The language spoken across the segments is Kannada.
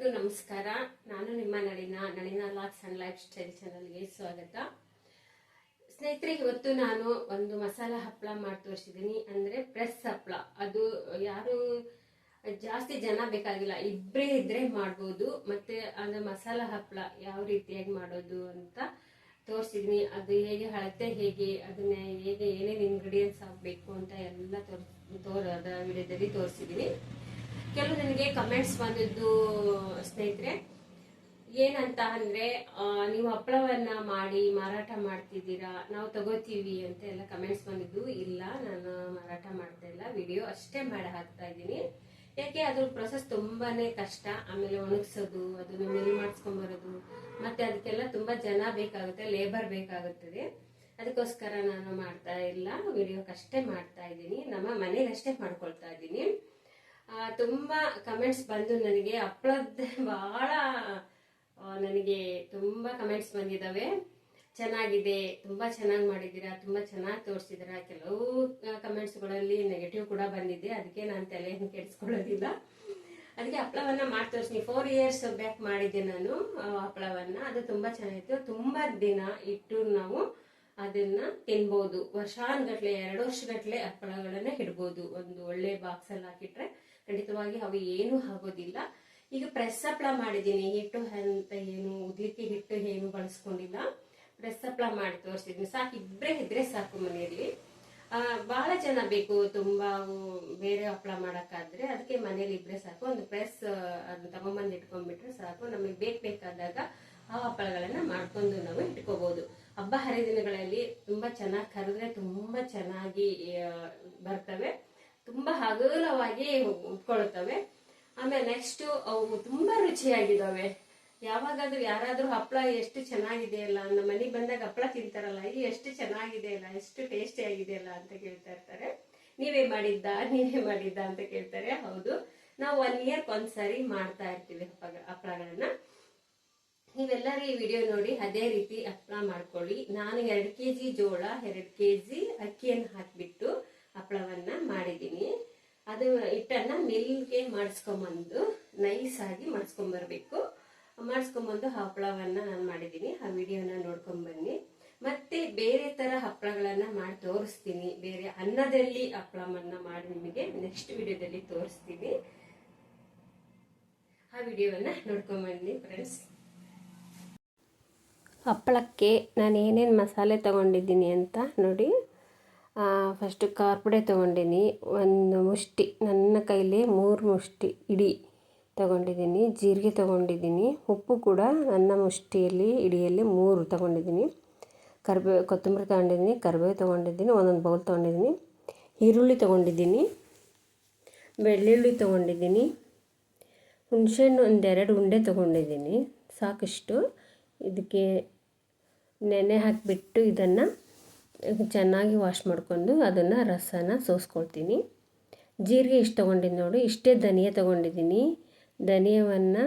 ಎಲ್ಲರಿಗೂ ನಮಸ್ಕಾರ. ನಾನು ನಿಮ್ಮ Nalina Nalina looks and lifestyle ಚಾನಲ್ಗೆ ಸ್ವಾಗತ. ಸ್ನೇಹಿತರೆ, ಇವತ್ತು ನಾನು ಒಂದು ಮಸಾಲ ಹಪ್ಪಳ ಮಾಡಿ ತೋರಿಸಿದ್ದೀನಿ. ಅಂದರೆ ಪ್ರೆಸ್ ಹಪ್ಪಳ ಅದು ಯಾರು ಜಾಸ್ತಿ ಜನ ಬೇಕಾಗಿಲ್ಲ. ಇಬ್ಬರೇ ಇದ್ರೆ ಮಾಡ್ಬೋದು. ಮತ್ತೆ ಅದು ಮಸಾಲ ಹಪ್ಪಳ ಯಾವ ರೀತಿಯಾಗಿ ಮಾಡೋದು ಅಂತ ತೋರಿಸಿದ್ದೀನಿ. ಅದು ಹೇಗೆ ಅಳತೆ ಹೇಗೆ, ಅದನ್ನ ಹೇಗೆ ಏನೇನು ಇಂಗ್ರೀಡಿಯೆಂಟ್ಸ್ ಆಗಬೇಕು ಅಂತ ಎಲ್ಲ ತೋರ್ ತೋರ ವಿಡಿಯೋದಲ್ಲಿ ತೋರಿಸಿದ್ದೀನಿ. ಕೆಲವು ನನಗೆ ಕಮೆಂಟ್ಸ್ ಬಂದಿದ್ದು ಸ್ನೇಹಿತರೆ, ಏನಂತ ಅಂದ್ರೆ ನೀವು ಹಪ್ಪಳವನ್ನ ಮಾಡಿ, ಮಾರಾಟ ಮಾಡ್ತಿದ್ದೀರಾ, ನಾವು ತಗೋತೀವಿ ಅಂತ ಎಲ್ಲ ಕಮೆಂಟ್ಸ್ ಬಂದಿದ್ದು, ಇಲ್ಲ, ನಾನು ಮಾರಾಟ ಮಾಡ್ತಾ ಇಲ್ಲ ವಿಡಿಯೋ ಅಷ್ಟೇ ಮಾಡಿ ಹಾಕ್ತಾ ಇದ್ದೀನಿ. ಯಾಕೆ, ಅದ್ರ ಪ್ರೊಸೆಸ್ ತುಂಬಾನೇ ಕಷ್ಟ, ಆಮೇಲೆ ಒಣಗಿಸೋದು, ಅದನ್ನ ಮಿಲ್ ಮಾಡಿಸ್ಕೊಂಬರೋದು ಮತ್ತೆ ಅದಕ್ಕೆಲ್ಲ ತುಂಬಾ ಜನ ಬೇಕಾಗುತ್ತೆ ಲೇಬರ್ ಬೇಕಾಗುತ್ತದೆ. ಅದಕ್ಕೋಸ್ಕರ ನಾನು ಮಾಡ್ತಾ ಇಲ್ಲ ವಿಡಿಯೋಕ್ಕಷ್ಟೇ ಮಾಡ್ತಾ ಇದ್ದೀನಿ, ನಮ್ಮ ಮನೆಗಷ್ಟೇ ಮಾಡ್ಕೊಳ್ತಾ ಇದ್ದೀನಿ. ತುಂಬಾ ಕಮೆಂಟ್ಸ್ ಬಂದು ನನಗೆ ಹಪ್ಪಳದ ಬಹಳ ನನಗೆ ತುಂಬಾ ಕಮೆಂಟ್ಸ್ ಬಂದಿದ್ದಾವೆ ಚೆನ್ನಾಗಿದೆ, ತುಂಬಾ ಚೆನ್ನಾಗಿ ಮಾಡಿದ್ದೀರಾ, ತುಂಬಾ ಚೆನ್ನಾಗಿ ತೋರಿಸಿದ್ದೀರಾ. ಕೆಲವು ಕಮೆಂಟ್ಸ್ಗಳಲ್ಲಿ ನೆಗೆಟಿವ್ ಕೂಡ ಬಂದಿದೆ. ಅದಕ್ಕೆ ನಾನು ತಲೆಯನ್ನು ಕೆಡಿಸ್ಕೊಳ್ಳೋದಿಲ್ಲ. ಅದಕ್ಕೆ ಹಪ್ಪಳವನ್ನು ಮಾಡಿ ತೋರಿಸ್ತೀನಿ. ಫೋರ್ ಇಯರ್ಸ್ ಬ್ಯಾಕ್ ಮಾಡಿದ್ದೆ ನಾನು ಹಪ್ಪಳವನ್ನು ಅದು ತುಂಬಾ ಚೆನ್ನಾಗಿತ್ತು. ತುಂಬಾ ದಿನ ಇಟ್ಟು ನಾವು ಅದನ್ನ ತಿನ್ಬೋದು. ವರ್ಷಾನ್ಗಟ್ಲೆ, ಎರಡು ವರ್ಷಗಟ್ಲೆ ಹಪ್ಪಳಗಳನ್ನ ಇಡ್ಬೋದು. ಒಂದು ಒಳ್ಳೆ ಬಾಕ್ಸ್ ಅಲ್ಲಿ ಹಾಕಿಟ್ರೆ. ಖಂಡಿತವಾಗಿ ಅವು ಏನು ಆಗೋದಿಲ್ಲ. ಈಗ ಪ್ರೆಸ್ ಹಪ್ಪಳ ಮಾಡಿದ್ದೀನಿ. ಹಿಟ್ಟು ಅಂತ ಏನು, ಉದ್ಲಿಕ್ಕೆ ಹಿಟ್ಟು ಏನು ಬಳಸ್ಕೊಂಡಿಲ್ಲ. ಪ್ರೆಸ್ ಹಪ್ಪಳ ಮಾಡಿ ತೋರಿಸಿದ್ದೀನಿ. ಸಾಕು ಇಬ್ಬರೇ ಇದ್ರೆ ಸಾಕು ಮನೆಯಲ್ಲಿ. ಬಹಳ ಜನ ಬೇಕು. ತುಂಬಾ ಬೇರೆ ಹಪ್ಪಳ ಮಾಡಕ್ಕಾದ್ರೆ ಅದಕ್ಕೆ ಮನೇಲಿ ಇಬ್ಬರೆ ಸಾಕು. ಒಂದು ಪ್ರೆಸ್ ಅದನ್ನ ತಗೊಂಬಂದು ಇಟ್ಕೊಂಡ್ಬಿಟ್ರೆ ಸಾಕು. ನಮಗೆ ಬೇಕು ಬೇಕಾದಾಗ ಆ ಹಪ್ಪಳಗಳನ್ನ ಮಾಡ್ಕೊಂಡು ನಾವು ಇಟ್ಕೋಬಹುದು ಹಬ್ಬ ಹರಿದಿನಗಳಲ್ಲಿ ತುಂಬಾ ಚೆನ್ನಾಗಿ ಕರೆದ್ರೆ ತುಂಬಾ ಚೆನ್ನಾಗಿ ಬರ್ತವೆ. ತುಂಬಾ ಹಗಲವಾಗಿ ಉಟ್ಕೊಳ್ತವೆ. ಆಮೇಲೆ ನೆಕ್ಸ್ಟ್ ಅವು ತುಂಬಾ ರುಚಿಯಾಗಿದ್ದಾವೆ ಯಾವಾಗಾದ್ರೂ ಯಾರಾದ್ರೂ ಹಪ್ಪಳ ಎಷ್ಟು ಚೆನ್ನಾಗಿದೆ ಅಲ್ಲ, ನಮ್ಮ ಮನೆ ಬಂದಾಗ ಹಪ್ಪಳ ತಿಂತಾರಲ್ಲ ಈ ಎಷ್ಟು ಚೆನ್ನಾಗಿದೆ ಅಲ್ಲ, ಎಷ್ಟು ಟೇಸ್ಟಿ ಆಗಿದೆ ಅಲ್ಲ ಅಂತ ಕೇಳ್ತಾ ಇರ್ತಾರೆ. ನೀವೇ ಮಾಡಿದ್ದ ನೀವೇ ಮಾಡಿದ್ದ ಅಂತ ಕೇಳ್ತಾರೆ. ಹೌದು. ನಾವು ಒನ್ ಇಯರ್ ಒಂದ್ಸರಿ ಮಾಡ್ತಾ ಇರ್ತೀವಿ ಹಪ್ಪ ಹಪ್ಪಳಗಳನ್ನ ನೀವೆಲ್ಲರೂ ಈ ವಿಡಿಯೋ ನೋಡಿ ಅದೇ ರೀತಿ ಹಪ್ಪಳ ಮಾಡ್ಕೊಳ್ಳಿ. ನಾನು ಎರಡು ಕೆ ಜಿ ಜೋಳ, ಎರಡು ಕೆ ಜಿ ಅಕ್ಕಿಯನ್ನು ಹಾಕಿಬಿಟ್ಟು ಹಪ್ಪಳವನ್ನ ಮಾಡಿದ್ದೀನಿ ಅದು ಹಿಟ್ಟನ್ನ ಮಿಲ್ಗೆ ಮಾಡಿಸ್ಕೊಂಬಂದು ನೈಸ್ ಆಗಿ ಮಾಡಿಸ್ಕೊಂಬರ್ಬೇಕು. ಮಾಡಿಸ್ಕೊಂಬಂದು ಹಪ್ಪಳವನ್ನ ನಾನು ಮಾಡಿದ್ದೀನಿ ಆ ವಿಡಿಯೋನ ನೋಡ್ಕೊಂಬನ್ನಿ ಮತ್ತೆ ಬೇರೆ ತರ ಹಪ್ಪಳಗಳನ್ನ ಮಾಡಿ ತೋರಿಸ್ತೀನಿ. ಬೇರೆ ಅನ್ನದಲ್ಲಿ ಹಪ್ಪಳವನ್ನ ಮಾಡಿ ನಿಮಗೆ ನೆಕ್ಸ್ಟ್ ವಿಡಿಯೋದಲ್ಲಿ ತೋರಿಸ್ತೀನಿ. ಆ ವಿಡಿಯೋವನ್ನ ನೋಡ್ಕೊಂಬನ್ನಿ ಫ್ರೆಂಡ್ಸ್ ಹಪ್ಪಳಕ್ಕೆ ನಾನು ಏನೇನು ಮಸಾಲೆ ತಗೊಂಡಿದ್ದೀನಿ ಅಂತ ನೋಡಿ. ಫಸ್ಟು ಕಾರ್ಪುಡೆ ತೊಗೊಂಡೀನಿ. ಒಂದು ಮುಷ್ಟಿ, ನನ್ನ ಕೈಲಿ ಮೂರು ಮುಷ್ಟಿ ಇಡೀ ತೊಗೊಂಡಿದ್ದೀನಿ ಜೀರಿಗೆ ತೊಗೊಂಡಿದ್ದೀನಿ ಉಪ್ಪು ಕೂಡ ನನ್ನ ಮುಷ್ಟಿಯಲ್ಲಿ, ಇಡಿಯಲ್ಲಿ ಮೂರು ತೊಗೊಂಡಿದ್ದೀನಿ ಕರಿಬೇವು ಕೊತ್ತಂಬರಿ ತೊಗೊಂಡಿದ್ದೀನಿ ಕರಿಬೇವು ತೊಗೊಂಡಿದ್ದೀನಿ ಒಂದೊಂದು ಬೌಲ್ ತೊಗೊಂಡಿದ್ದೀನಿ ಈರುಳ್ಳಿ ತೊಗೊಂಡಿದ್ದೀನಿ ಬೆಳ್ಳುಳ್ಳಿ ತೊಗೊಂಡಿದ್ದೀನಿ ಹುಣಸೆಹಣ್ಣು ಒಂದೆರಡು ಉಂಡೆ ತೊಗೊಂಡಿದ್ದೀನಿ ಸಾಕಷ್ಟು. ಇದಕ್ಕೆ ನೆನೆ ಹಾಕಿಬಿಟ್ಟು ಇದನ್ನು ಚೆನ್ನಾಗಿ ವಾಶ್ ಮಾಡಿಕೊಂಡು ಅದನ್ನು ರಸನ ಸೋಸ್ಕೊಳ್ತೀನಿ. ಜೀರಿಗೆ ಇಷ್ಟು ತೊಗೊಂಡಿದ್ದು ನೋಡಿ, ಇಷ್ಟೇ ಧನಿಯಾ ತೊಗೊಂಡಿದ್ದೀನಿ. ಧನಿಯವನ್ನು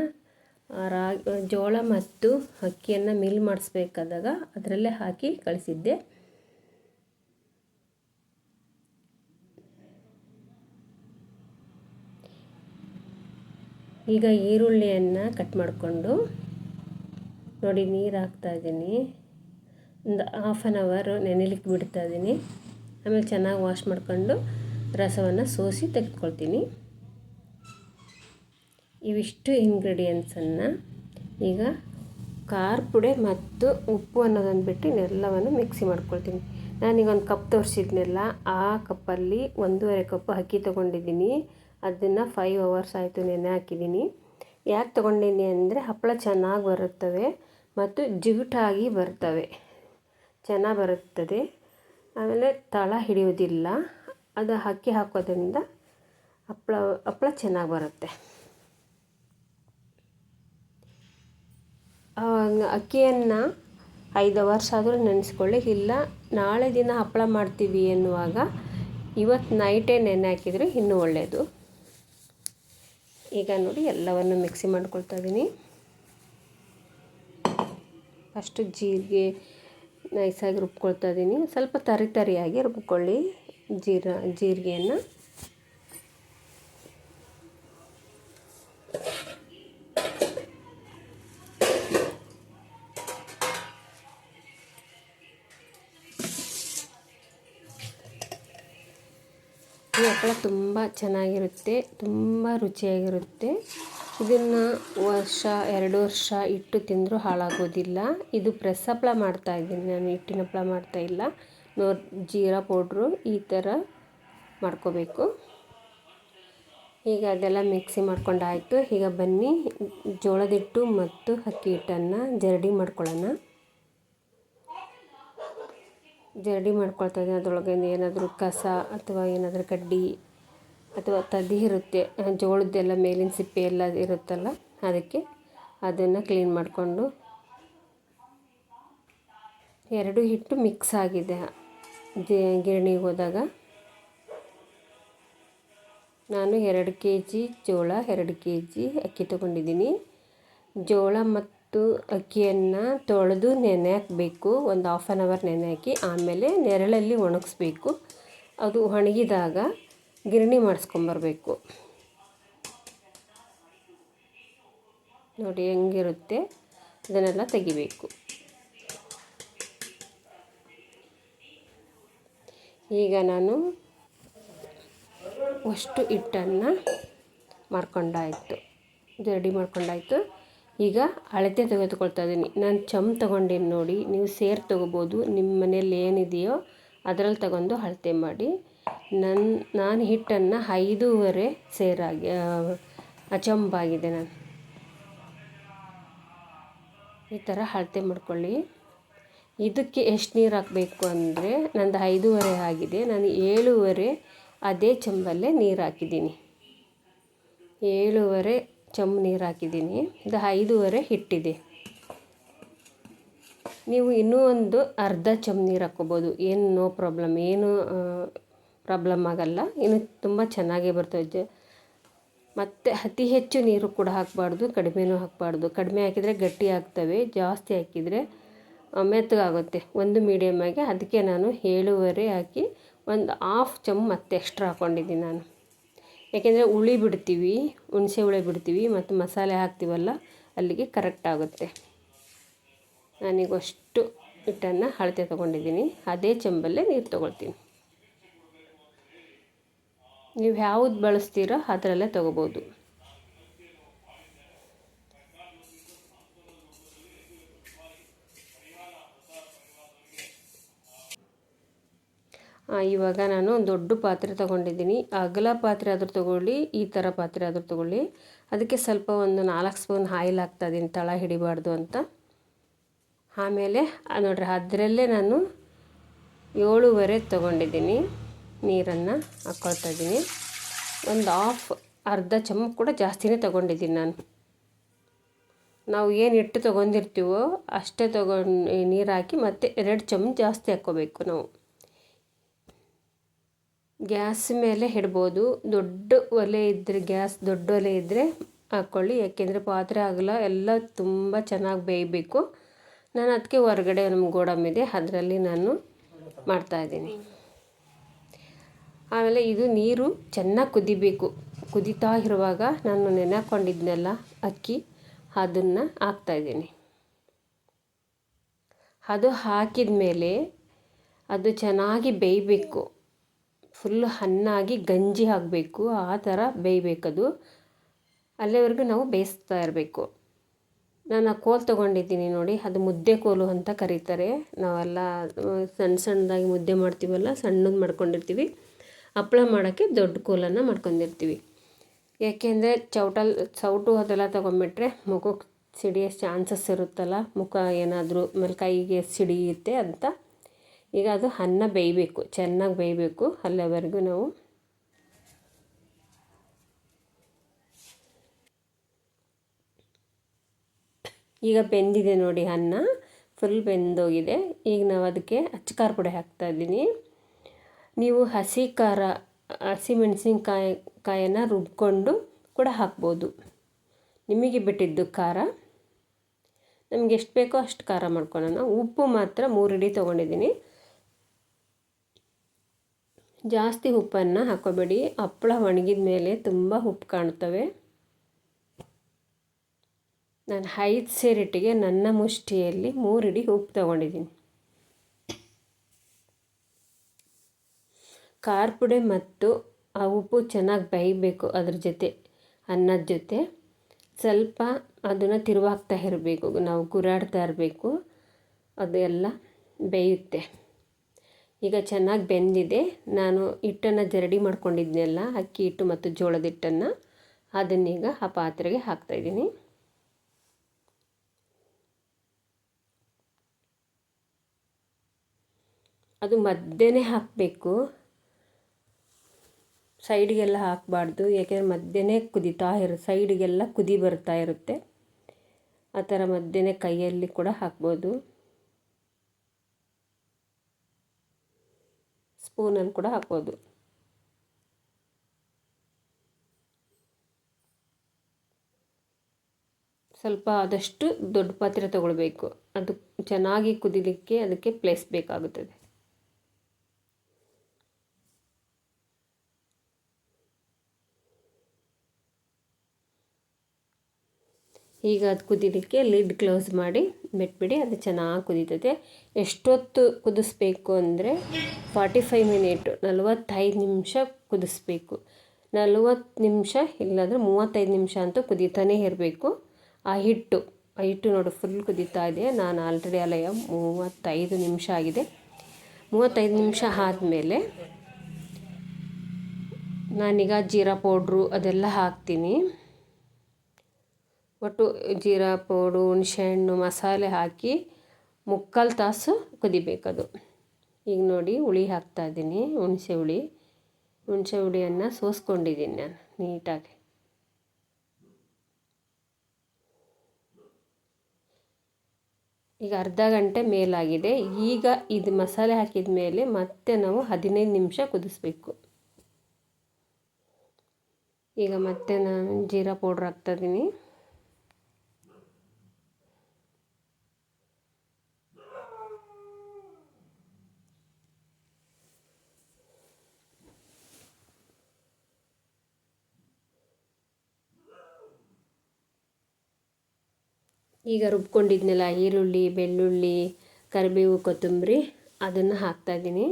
ರಾಗಿ ಜೋಳ ಮತ್ತು ಅಕ್ಕಿಯನ್ನು ಮಿಲ್ ಮಾಡಿಸ್ಬೇಕಾದಾಗ ಅದರಲ್ಲೇ ಹಾಕಿ ಕಳಿಸಿದ್ದೆ. ಈಗ ಈರುಳ್ಳಿಯನ್ನು ಕಟ್ ಮಾಡಿಕೊಂಡು ನೋಡಿ, ನೀರು ಹಾಕ್ತಾ ಇದ್ದೀನಿ. ಒಂದು ಹಾಫ್ ಆನ್ ಅವರ್ ನೆನೆಲಿಕ್ಕೆ ಬಿಡ್ತಾ ಇದ್ದೀನಿ ಆಮೇಲೆ ಚೆನ್ನಾಗಿ ವಾಶ್ ಮಾಡ್ಕೊಂಡು ರಸವನ್ನು ಸೋಸಿ ತೆಗೆದುಕೊಳ್ತೀನಿ. ಇವಿಷ್ಟು ಇಂಗ್ರೀಡಿಯೆಂಟ್ಸನ್ನು ಈಗ ಖಾರ ಪುಡಿ ಮತ್ತು ಉಪ್ಪು ಅನ್ನೋದನ್ನು ಬಿಟ್ಟು ಇನ್ನೆಲ್ಲವನ್ನು ಮಿಕ್ಸಿ ಮಾಡ್ಕೊಳ್ತೀನಿ. ನಾನೀಗ ಒಂದು ಕಪ್ ತೋರಿಸಿದ್ನೆಲ್ಲ, ಆ ಕಪ್ಪಲ್ಲಿ ಒಂದೂವರೆ ಕಪ್ ಅಕ್ಕಿ ತೊಗೊಂಡಿದ್ದೀನಿ. ಅದನ್ನು ಫೈವ್ ಅವರ್ಸ್ ಆಯಿತು ನೆನೆ ಹಾಕಿದ್ದೀನಿ. ಯಾಕೆ ತೊಗೊಂಡಿದ್ದೀನಿ ಅಂದರೆ ಹಪ್ಪಳ ಚೆನ್ನಾಗಿ ಬರುತ್ತವೆ ಮತ್ತು ಜಿಗುಟಾಗಿ ಬರ್ತವೆ. ಚೆನ್ನಾಗಿ ಬರುತ್ತದೆ. ಆಮೇಲೆ ತಳ ಹಿಡಿಯೋದಿಲ್ಲ ಅದು ಅಕ್ಕಿ ಹಾಕೋದ್ರಿಂದ ಹಪ್ಪಳ ಹಪ್ಪಳ ಚೆನ್ನಾಗಿ ಬರುತ್ತೆ. ಅಕ್ಕಿಯನ್ನು ಐದು ವರ್ಷ ಆದರೂ ನೆನೆಸ್ಕೊಳ್ಳಿ. ಇಲ್ಲ, ನಾಳೆ ದಿನ ಹಪ್ಪಳ ಮಾಡ್ತೀವಿ ಎನ್ನುವಾಗ ಇವತ್ತು ನೈಟೇ ನೆನೆ ಹಾಕಿದರೆ ಇನ್ನೂ ಒಳ್ಳೆಯದು ಈಗ ನೋಡಿ, ಎಲ್ಲವನ್ನು ಮಿಕ್ಸಿ ಮಾಡ್ಕೊಳ್ತಾ ಇದ್ದೀನಿ ಫಸ್ಟು ಜೀರಿಗೆ ನೈಸಾಗಿ ರುಬ್ಕೊಳ್ತಾ ಇದ್ದೀನಿ ಸ್ವಲ್ಪ ತರಿ ತರಿಯಾಗಿ ರುಬ್ಕೊಳ್ಳಿ ಜೀರ, ಜೀರಿಗೆಯನ್ನು. ಈ ಹಪ್ಪಳ ತುಂಬ ಚೆನ್ನಾಗಿರುತ್ತೆ, ತುಂಬ ರುಚಿಯಾಗಿರುತ್ತೆ. ಇದನ್ನು ವರ್ಷ, ಎರಡು ವರ್ಷ ಇಟ್ಟು ತಿಂದರೂ ಹಾಳಾಗೋದಿಲ್ಲ. ಇದು ಪ್ರೆಸ್ ಹಪ್ಪಳ ಮಾಡ್ತಾಯಿದ್ದೀನಿ ನಾನು, ಹಿಟ್ಟಿನ ಹಪ್ಪಳ ಮಾಡ್ತಾಯಿಲ್ಲ ನೋ ಜೀರಾ ಪೌಡ್ರು ಈ ಥರ ಮಾಡ್ಕೋಬೇಕು. ಈಗ ಅದೆಲ್ಲ ಮಿಕ್ಸಿ ಮಾಡ್ಕೊಂಡಾಯಿತು. ಈಗ ಬನ್ನಿ ಜೋಳದ ಹಿಟ್ಟು ಮತ್ತು ಅಕ್ಕಿ ಹಿಟ್ಟನ್ನು ಜರಡಿ ಮಾಡ್ಕೊಳ್ಳೋಣ. ಜರಡಿ ಮಾಡ್ಕೊಳ್ತಾ ಇದ್ದೀನಿ. ಅದರೊಳಗೆ ಏನಾದರೂ ಕಸ ಅಥವಾ ಏನಾದರೂ ಕಡ್ಡಿ ಅಥವಾ ತದಿ ಇರುತ್ತೆ ಜೋಳದ್ದೆಲ್ಲ ಮೇಲಿನ ಸಿಪ್ಪೆ ಎಲ್ಲ ಇರುತ್ತಲ್ಲ, ಅದಕ್ಕೆ ಅದನ್ನು ಕ್ಲೀನ್ ಮಾಡಿಕೊಂಡು ಎರಡು ಹಿಟ್ಟು ಮಿಕ್ಸ್ ಆಗಿದೆ. ಗಿರಣಿಗೆ ಹೋದಾಗ ನಾನು ಎರಡು ಕೆ ಜಿ ಜೋಳ, ಎರಡು ಕೆ ಜಿ ಅಕ್ಕಿ ತೊಗೊಂಡಿದ್ದೀನಿ. ಜೋಳ ಮತ್ತು ಅಕ್ಕಿಯನ್ನು ತೊಳೆದು ನೆನೆ ಹಾಕಬೇಕು, ಒಂದು ಹಾಫ್ ಆನ್ ಅವರ್ ನೆನೆ ಹಾಕಿ, ಆಮೇಲೆ ನೆರಳಲ್ಲಿ ಒಣಗಿಸ್ಬೇಕು. ಅದು ಒಣಗಿದಾಗ ಗಿರಣಿ ಮಾಡಿಸ್ಕೊಂಬರ್ಬೇಕು. ನೋಡಿ ಹೆಂಗಿರುತ್ತೆ. ಇದನ್ನೆಲ್ಲ ತೆಗಿಬೇಕು. ಈಗ ನಾನು ಅಷ್ಟು ಹಿಟ್ಟನ್ನು ಮಾಡ್ಕೊಂಡಾಯಿತು. ಇದು ರೆಡಿ ಮಾಡ್ಕೊಂಡಾಯಿತು. ಈಗ ಅಳತೆ ತೆಗೆದುಕೊಳ್ತಾ ಇದ್ದೀನಿ. ನಾನು ಚಮ್ ತೊಗೊಂಡೇನು ನೋಡಿ, ನೀವು ಸೇರ್ ತೊಗೋಬೋದು, ನಿಮ್ಮ ಮನೇಲಿ ಏನಿದೆಯೋ ಅದರಲ್ಲಿ ತಗೊಂಡು ಅಳತೆ ಮಾಡಿ. ನನ್ನ ನಾನು ಹಿಟ್ಟನ್ನು ಐದೂವರೆ ಸೇರಾಗಿ ಅಚಂಬಾಗಿದೆ ನಾನು. ಈ ಥರ ಅಳತೆ ಮಾಡ್ಕೊಳ್ಳಿ. ಇದಕ್ಕೆ ಎಷ್ಟು ನೀರು ಹಾಕಬೇಕು ಅಂದರೆ, ನಂದು ಐದೂವರೆ ಆಗಿದೆ, ನಾನು ಏಳುವರೆ ಅದೇ ಚಂಬಲ್ಲೇ ನೀರು ಹಾಕಿದ್ದೀನಿ. ಏಳುವರೆ ಚಮ್ ನೀರು ಹಾಕಿದ್ದೀನಿ, ಇದು ಐದೂವರೆ ಹಿಟ್ಟಿದೆ. ನೀವು ಇನ್ನೂ ಒಂದು ಅರ್ಧ ಚಮ್ ನೀರು ಹಾಕ್ಕೋಬೋದು, ಏನು ನೋ ಪ್ರಾಬ್ಲಮ್, ಏನು ಪ್ರಾಬ್ಲಮ್ ಆಗಲ್ಲ. ಇನ್ನು ತುಂಬ ಚೆನ್ನಾಗಿ ಬರ್ತದೆ ಮತ್ತು ಅತಿ ಹೆಚ್ಚು ನೀರು ಕೂಡ ಹಾಕಬಾರ್ದು, ಕಡಿಮೆನೂ ಹಾಕಬಾರ್ದು. ಕಡಿಮೆ ಹಾಕಿದರೆ ಗಟ್ಟಿ ಆಗ್ತವೆ, ಜಾಸ್ತಿ ಹಾಕಿದರೆ ಮೆತ್ತಗಾಗುತ್ತೆ ಒಂದು ಮೀಡಿಯಮ್ಮಾಗಿ ಅದಕ್ಕೆ ನಾನು ಏಳುವರೆ ಹಾಕಿ ಒಂದು ಹಾಫ್ ಚಮ್ ಮತ್ತೆ ಎಕ್ಸ್ಟ್ರಾ ಹಾಕ್ಕೊಂಡಿದ್ದೀನಿ ನಾನು. ಯಾಕೆಂದರೆ ಹುಳಿ ಬಿಡ್ತೀವಿ, ಹುಣಸೆ ಹುಳಿ ಬಿಡ್ತೀವಿ ಮತ್ತು ಮಸಾಲೆ ಹಾಕ್ತೀವಲ್ಲ, ಅಲ್ಲಿಗೆ ಕರೆಕ್ಟ್ ಆಗುತ್ತೆ. ನಾನೀಗ ಅಷ್ಟು ಹಿಟ್ಟನ್ನು ಅಳತೆ ತೊಗೊಂಡಿದ್ದೀನಿ. ಅದೇ ಚಂಬಲ್ಲೇ ನೀರು ತೊಗೊಳ್ತೀನಿ. ನೀವು ಯಾವ್ದು ಬಳಸ್ತೀರೋ ಅದರಲ್ಲೇ ತೊಗೋಬೋದು. ಇವಾಗ ನಾನು ದೊಡ್ಡ ಪಾತ್ರೆ ತೊಗೊಂಡಿದ್ದೀನಿ. ಅಗಲ ಪಾತ್ರೆ ಆದರೂ ತೊಗೊಳ್ಳಿ, ಈ ಥರ ಪಾತ್ರೆ ಆದರೂ ತೊಗೊಳ್ಳಿ. ಅದಕ್ಕೆ ಸ್ವಲ್ಪ ಒಂದು ನಾಲ್ಕು ಸ್ಪೂನ್ ಆಯಿಲ್ ಹಾಕ್ತಾಯಿದ್ದೀನಿ ತಳ ಹಿಡಿಬಾರ್ದು ಅಂತ. ಆಮೇಲೆ ನೋಡ್ರಿ, ಅದರಲ್ಲೇ ನಾನು ಏಳುವರೆ ತೊಗೊಂಡಿದ್ದೀನಿ. ನೀರನ್ನು ಹಾಕ್ಕೊಳ್ತಾ ಇದ್ದೀನಿ. ಒಂದು ಹಾಫ್ ಅರ್ಧ ಚಮಚ ಕೂಡ ಜಾಸ್ತಿನೇ ತೊಗೊಂಡಿದ್ದೀನಿ ನಾನು. ನಾವು ಏನು ಹಿಟ್ಟು ತೊಗೊಂಡಿರ್ತೀವೋ ಅಷ್ಟೇ ತೊಗೊಂಡು ನೀರು ಹಾಕಿ ಮತ್ತು ಎರಡು ಚಮಚ ಜಾಸ್ತಿ ಹಾಕ್ಕೋಬೇಕು ನಾವು. ಗ್ಯಾಸ್ ಮೇಲೆ ಇಡ್ಬೋದು. ದೊಡ್ಡ ಒಲೆ ಇದ್ದರೆ ಗ್ಯಾಸ್ ದೊಡ್ಡ ಒಲೆ ಇದ್ದರೆ ಹಾಕ್ಕೊಳ್ಳಿ ಯಾಕೆಂದರೆ ಪಾತ್ರೆ ಆಗಲ್ಲ ಎಲ್ಲ ತುಂಬ ಚೆನ್ನಾಗಿ ಬೇಯಬೇಕು. ನಾನು ಅದಕ್ಕೆ ಹೊರಗಡೆ ನಮ್ಮ ಗೋಡಮ್ ಇದೆ. ಅದರಲ್ಲಿ ನಾನು ಮಾಡ್ತಾಯಿದ್ದೀನಿ ಆಮೇಲೆ ಇದು ನೀರು ಚೆನ್ನಾಗಿ ಕುದಿಬೇಕು. ಕುದಿತಾ ಇರುವಾಗ ನಾನು ನೆನೆ ಹಾಕ್ಕೊಂಡಿದ್ನೆಲ್ಲ ಅಕ್ಕಿ, ಅದನ್ನು ಹಾಕ್ತಾಯಿದ್ದೀನಿ ಅದು ಹಾಕಿದ ಮೇಲೆ ಅದು ಚೆನ್ನಾಗಿ ಬೇಯಬೇಕು. ಫುಲ್ ಹಣ್ಣಾಗಿ ಗಂಜಿ ಆಗಬೇಕು ಆ ಥರ ಬೇಯಬೇಕದು ಅಲ್ಲಿವರೆಗೂ ನಾವು ಬೇಯಿಸ್ತಾ ಇರಬೇಕು. ನಾನು ಆ ಕೋಲು ತೊಗೊಂಡಿದ್ದೀನಿ ನೋಡಿ, ಅದು ಮುದ್ದೆ ಕೋಲು ಅಂತ ಕರೀತಾರೆ. ನಾವೆಲ್ಲ ಸಣ್ಣ ಸಣ್ಣದಾಗಿ ಮುದ್ದೆ ಮಾಡ್ತೀವಲ್ಲ, ಸಣ್ಣದು ಮಾಡ್ಕೊಂಡಿರ್ತೀವಿ. ಹಪ್ಳ ಮಾಡೋಕ್ಕೆ ದೊಡ್ಡ ಕೋಲನ್ನು ಮಾಡ್ಕೊಂಡಿರ್ತೀವಿ. ಯಾಕೆಂದರೆ ಚೌಟಲ್ ಸೌಟು ಅದೆಲ್ಲ ತೊಗೊಂಬಿಟ್ರೆ ಮುಖಕ್ಕೆ ಸಿಡಿಯೋ ಚಾನ್ಸಸ್ ಇರುತ್ತಲ್ಲ, ಮುಖ ಏನಾದರೂ ಆಮೇಲೆ ಕೈಗೆ ಸಿಡಿಯುತ್ತೆ ಅಂತ. ಈಗ ಅದು ಅನ್ನ ಬೇಯಬೇಕು, ಚೆನ್ನಾಗಿ ಬೇಯಬೇಕು ಅಲ್ಲಿವರೆಗೂ ನಾವು. ಈಗ ಬೆಂದಿದೆ ನೋಡಿ ಅನ್ನ ಫುಲ್ ಬೆಂದೋಗಿದೆ. ಈಗ ನಾವು ಅದಕ್ಕೆ ಅಚ್ಚಕಾರ ಪುಡಿ ಹಾಕ್ತಾಯಿದ್ದೀನಿ ನೀವು ಹಸಿ ಖಾರ, ಹಸಿ ಮೆಣಸಿನ್ಕಾಯಿ, ಕಾಯನ್ನು ರುಬ್ಕೊಂಡು ಕೂಡ ಹಾಕ್ಬೋದು. ನಿಮಗೆ ಬಿಟ್ಟಿದ್ದು ಖಾರ. ನಮಗೆ ಎಷ್ಟು ಬೇಕೋ ಅಷ್ಟು ಖಾರ ಮಾಡ್ಕೊಳ್ಳೋಣ. ಉಪ್ಪು ಮಾತ್ರ ಮೂರು ಇಡಿ ತೊಗೊಂಡಿದ್ದೀನಿ. ಜಾಸ್ತಿ ಉಪ್ಪನ್ನು ಹಾಕೋಬೇಡಿ ಹಪ್ಪಳ ಒಣಗಿದ ಮೇಲೆ ತುಂಬ ಉಪ್ಪು ಕಾಣ್ತವೆ ನಾನು ಐದು ಸೇರಿಟ್ಟಿಗೆ ನನ್ನ ಮುಷ್ಟಿಯಲ್ಲಿ ಮೂರು ಇಡಿ ಉಪ್ಪು ತಗೊಂಡಿದ್ದೀನಿ. ಖಾರ ಪುಡಿ ಮತ್ತು ಆ ಉಪ್ಪು ಚೆನ್ನಾಗಿ ಬೇಯಬೇಕು ಅದ್ರ ಜೊತೆ ಅನ್ನದ ಜೊತೆ. ಸ್ವಲ್ಪ ಅದನ್ನು ತಿರುವಾಗ್ತಾ ಇರಬೇಕು. ನಾವು ಗುರಾಡ್ತಾ ಇರಬೇಕು. ಅದು ಎಲ್ಲ ಬೇಯುತ್ತೆ. ಈಗ ಚೆನ್ನಾಗಿ ಬೆಂದಿದೆ. ನಾನು ಹಿಟ್ಟನ್ನು ಜರಡಿ ಮಾಡ್ಕೊಂಡಿದ್ದೆನಲ್ಲ ಅಕ್ಕಿ ಹಿಟ್ಟು ಮತ್ತು ಜೋಳದ ಹಿಟ್ಟನ್ನು ಅದನ್ನೀಗ ಆ ಪಾತ್ರೆಗೆ ಹಾಕ್ತಾಯಿದ್ದೀನಿ ಅದು ಮಧ್ಯೆ ಹಾಕಬೇಕು. ಸೈಡಿಗೆಲ್ಲ ಹಾಕಬಾರ್ದು, ಯಾಕೆಂದರೆ ಮಧ್ಯೆ ಕುದೀತಾ ಇರು, ಸೈಡಿಗೆಲ್ಲ ಕುದಿ ಬರ್ತಾ ಇರುತ್ತೆ. ಆ ಥರ ಮಧ್ಯೆ ಕೈಯಲ್ಲಿ ಕೂಡ ಹಾಕ್ಬೋದು. ಸ್ಪೂನಲ್ಲಿ ಕೂಡ ಹಾಕ್ಬೋದು. ಸ್ವಲ್ಪ ಆದಷ್ಟು ದೊಡ್ಡ ಪಾತ್ರೆ ತಗೊಳ್ಬೇಕು. ಅದು ಚೆನ್ನಾಗಿ ಕುದಿಲಿಕ್ಕೆ ಅದಕ್ಕೆ ಪ್ಲೇಸ್ ಬೇಕಾಗುತ್ತದೆ. ಈಗ ಅದು ಕುದಿಲಿಕ್ಕೆ ಲಿಡ್ ಕ್ಲೋಸ್ ಮಾಡಿ ಬಿಟ್ಬಿಡಿ, ಅದು ಚೆನ್ನಾಗಿ ಕುದೀತದೆ. ಎಷ್ಟೊತ್ತು ಕುದಿಸ್ಬೇಕು ಅಂದರೆ ಫಾರ್ಟಿ ಫೈವ್ ಮಿನಿಟು ನಲವತ್ತೈದು ನಿಮಿಷ ಕುದಿಸ್ಬೇಕು. ನಲವತ್ತು ನಿಮಿಷ ಇಲ್ಲಾಂದರೆ ಮೂವತ್ತೈದು ನಿಮಿಷ ಅಂತೂ ಕುದೀತಾನೇ ಇರಬೇಕು. ಆ ಹಿಟ್ಟು ಆ ಹಿಟ್ಟು ನೋಡಿ ಫುಲ್ ಕುದೀತಾ ಇದೆ. ನಾನು ಆಲ್ರೆಡಿ ಅಲಯ ಮೂವತ್ತೈದು ನಿಮಿಷ ಆಗಿದೆ. ಮೂವತ್ತೈದು ನಿಮಿಷ ಆದಮೇಲೆ ನಾನೀಗ ಜೀರಾ ಪೌಡ್ರು ಅದೆಲ್ಲ ಹಾಕ್ತೀನಿ. ಒಟ್ಟು ಜೀರಾ ಪೌಡು, ಹುಣಸೆಹಣ್ಣು, ಮಸಾಲೆ ಹಾಕಿ ಮುಕ್ಕಾಲು ತಾಸು ಕುದಿಬೇಕದು. ಈಗ ನೋಡಿ ಹುಳಿ ಹಾಕ್ತಾಯಿದ್ದೀನಿ ಹುಣಸೆ ಹುಳಿ. ಹುಣಸೆ ಹುಳಿಯನ್ನು ಸೋಸ್ಕೊಂಡಿದ್ದೀನಿ ನಾನು ನೀಟಾಗಿ. ಈಗ ಅರ್ಧ ಗಂಟೆ ಮೇಲಾಗಿದೆ. ಈಗ ಇದು ಮಸಾಲೆ ಹಾಕಿದ ಮೇಲೆ ಮತ್ತೆ ನಾವು ಹದಿನೈದು ನಿಮಿಷ ಕುದಿಸ್ಬೇಕು. ಈಗ ಮತ್ತೆ ನಾನು ಜೀರಾ ಪೌಡ್ರ್ ಹಾಕ್ತಾಯಿದ್ದೀನಿ ಈಗ ರುಬ್ಕೊಂಡಿದ್ನಲ್ಲ, ಈರುಳ್ಳಿ, ಬೆಳ್ಳುಳ್ಳಿ, ಕರಿಬೇವು, ಕೊತ್ತಂಬರಿ, ಅದನ್ನು ಹಾಕ್ತಾಯಿದ್ದೀನಿ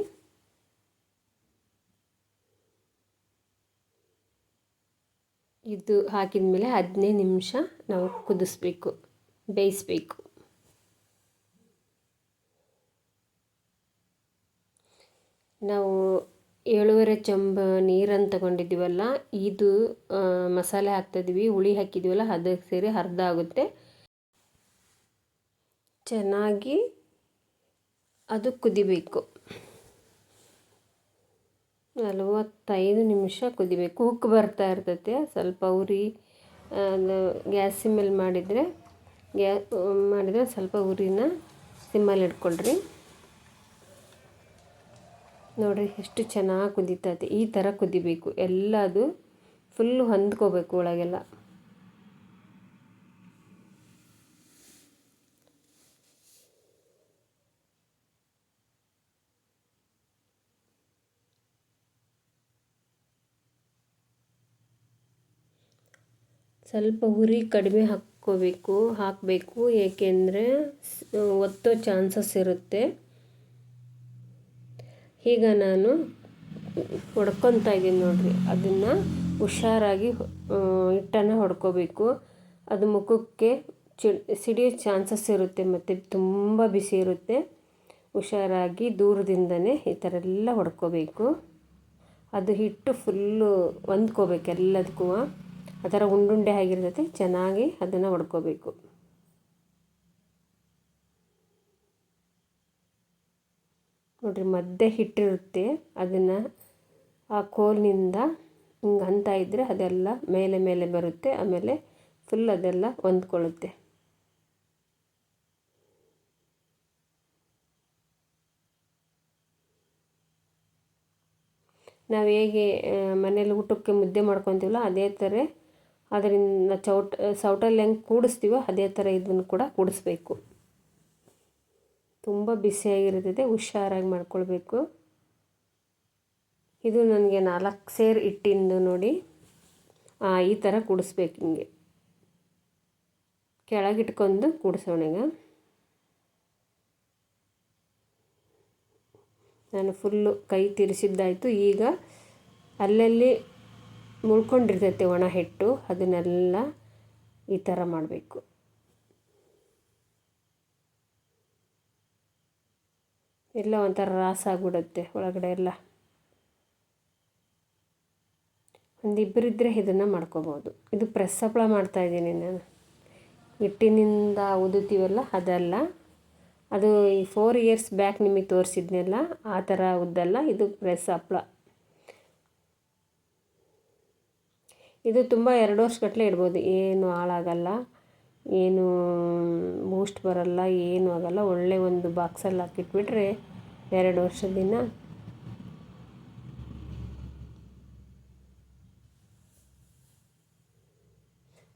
ಇದು ಹಾಕಿದ ಮೇಲೆ ಹದಿನೈದು ನಿಮಿಷ ನಾವು ಕುದಿಸ್ಬೇಕು, ಬೇಯಿಸ್ಬೇಕು. ನಾವು ಏಳುವರೆ ಚಂಬ ನೀರನ್ನು ತಗೊಂಡಿದ್ದೀವಲ್ಲ, ಇದು ಮಸಾಲೆ ಹಾಕ್ತಾಯಿದ್ವಿ ಹುಳಿ ಹಾಕಿದ್ದೀವಲ್ಲ, ಅದಕ್ಕೆ ಸೇರಿ ಅರ್ಧ ಆಗುತ್ತೆ. ಚೆನ್ನಾಗಿ ಅದು ಕುದಿಬೇಕು. ನಲವತ್ತೈದು ನಿಮಿಷ ಕುದಿಬೇಕು. ಉಕ್ಕು ಬರ್ತಾ ಇರ್ತೈತೆ. ಸ್ವಲ್ಪ ಉರಿ ಗ್ಯಾಸ್ ಸಿಮ್ಮಲ್ಲಿ ಮಾಡಿದರೆ, ಗ್ಯಾ, ಮಾಡಿದರೆ ಸ್ವಲ್ಪ ಉರಿನ ಸಿಮ್ಮಲ್ಲಿ ಇಟ್ಕೊಳ್ರಿ. ನೋಡಿರಿ ಎಷ್ಟು ಚೆನ್ನಾಗಿ ಕುದೀತೈತೆ. ಈ ಥರ ಕುದಿಬೇಕು. ಎಲ್ಲ ಅದು ಫುಲ್ಲು ಹೊಂದ್ಕೋಬೇಕು ಒಳಗೆಲ್ಲ. ಸ್ವಲ್ಪ ಹುರಿ ಕಡಿಮೆ ಹಾಕ್ಕೋಬೇಕು, ಹಾಕಬೇಕು. ಏಕೆಂದರೆ ಒತ್ತೋ ಚಾನ್ಸಸ್ ಇರುತ್ತೆ. ಈಗ ನಾನು ಹೊಡ್ಕೊತಾ ಇದ್ದೀನಿ ನೋಡಿರಿ. ಅದನ್ನು ಹುಷಾರಾಗಿ ಹಿಟ್ಟನ್ನು ಹೊಡ್ಕೋಬೇಕು. ಅದು ಮುಖಕ್ಕೆ ಚಿ, ಸಿಡಿಯೋ ಚಾನ್ಸಸ್ ಇರುತ್ತೆ ಮತ್ತು ತುಂಬ ಬಿಸಿ ಇರುತ್ತೆ. ಹುಷಾರಾಗಿ ದೂರದಿಂದನೇ ಈ ಥರ ಎಲ್ಲ ಹೊಡ್ಕೋಬೇಕು. ಅದು ಹಿಟ್ಟು ಫುಲ್ಲು ಹೊಂದ್ಕೋಬೇಕು ಎಲ್ಲದಕ್ಕೂ. ಥರ ಉಂಡುಂಡೆ ಆಗಿರ್ತೈತೆ, ಚೆನ್ನಾಗಿ ಅದನ್ನು ಹೊಡ್ಕೋಬೇಕು ನೋಡಿರಿ ಮಧ್ಯೆ ಹಿಟ್ಟಿರುತ್ತೆ, ಅದನ್ನು ಆ ಕೋಲಿನಿಂದ ಹಿಂಗೆ ಅಂತ ಇದ್ದರೆ ಅದೆಲ್ಲ ಮೇಲೆ ಮೇಲೆ ಬರುತ್ತೆ, ಆಮೇಲೆ ಫುಲ್ ಅದೆಲ್ಲ ಹೊಂದ್ಕೊಳ್ಳುತ್ತೆ. ನಾವು ಹೇಗೆ ಮನೇಲಿ ಊಟಕ್ಕೆ ಮುದ್ದೆ ಮಾಡ್ಕೊತೀವಲ್ಲ, ಅದೇ ಥರ ಅದರಿಂದ ಚೌಟ್, ಸೌಟಲ್ಲಿ ಹೆಂಗೆ ಕೂಡಿಸ್ತೀವೋ ಅದೇ ಥರ ಇದನ್ನು ಕೂಡ ಕೂಡಿಸ್ಬೇಕು. ತುಂಬ ಬಿಸಿಯಾಗಿರ್ತದೆ ಹುಷಾರಾಗಿ ಮಾಡ್ಕೊಳ್ಬೇಕು. ಇದು ನನಗೆ ನಾಲ್ಕು ಸೇರ್ ಇಟ್ಟಿಂದು ನೋಡಿ ಈ ಥರ ಕೂಡಿಸ್ಬೇಕು ಹಿಂಗೆ. ಕೆಳಗಿಟ್ಕೊಂಡು ಕೂಡಿಸೋಣ ಈಗ. ನಾನು ಫುಲ್ಲು ಕೈ ತಿರ್ಸಿದ್ದಾಯಿತು. ಈಗ ಅಲ್ಲಲ್ಲಿ ಮುಳ್ಕೊಂಡಿರ್ತೈತೆ ಒಣ ಹಿಟ್ಟು, ಅದನ್ನೆಲ್ಲ ಈ ಥರ ಮಾಡಬೇಕು. ಎಲ್ಲ ಒಂಥರ ರಾಸ ಆಗ್ಬಿಡುತ್ತೆ ಒಳಗಡೆ ಎಲ್ಲ. ಒಂದಿಬ್ಬರಿದ್ದರೆ ಇದನ್ನು ಮಾಡ್ಕೋಬೋದು. ಇದು ಪ್ರೆಸ್ ಹಪ್ಪಳ ಮಾಡ್ತಾಯಿದ್ದೀನಿ ನಾನು. ಹಿಟ್ಟಿನಿಂದ ಉದುತ್ತೀವಲ್ಲ ಅದಲ್ಲ. ಅದು ಈ ಫೋರ್ ಇಯರ್ಸ್ ಬ್ಯಾಕ್ ನಿಮಗೆ ತೋರಿಸಿದ್ನೆಲ್ಲ, ಆ ಥರ ಉದ್ದಲ್ಲ, ಇದು ಪ್ರೆಸ್ ಹಪ್ಪಳ ಇದು ತುಂಬ ಎರಡು ವರ್ಷಗಟ್ಟಲೆ ಇಡ್ಬೋದು. ಏನು ಹಾಳಾಗಲ್ಲ, ಏನು ಬೂಸ್ಟ್ ಬರಲ್ಲ, ಏನು ಆಗಲ್ಲ. ಒಳ್ಳೆ ಒಂದು ಬಾಕ್ಸಲ್ಲಿ ಹಾಕಿಟ್ಬಿಟ್ರೆ ಎರಡು ವರ್ಷದ ದಿನ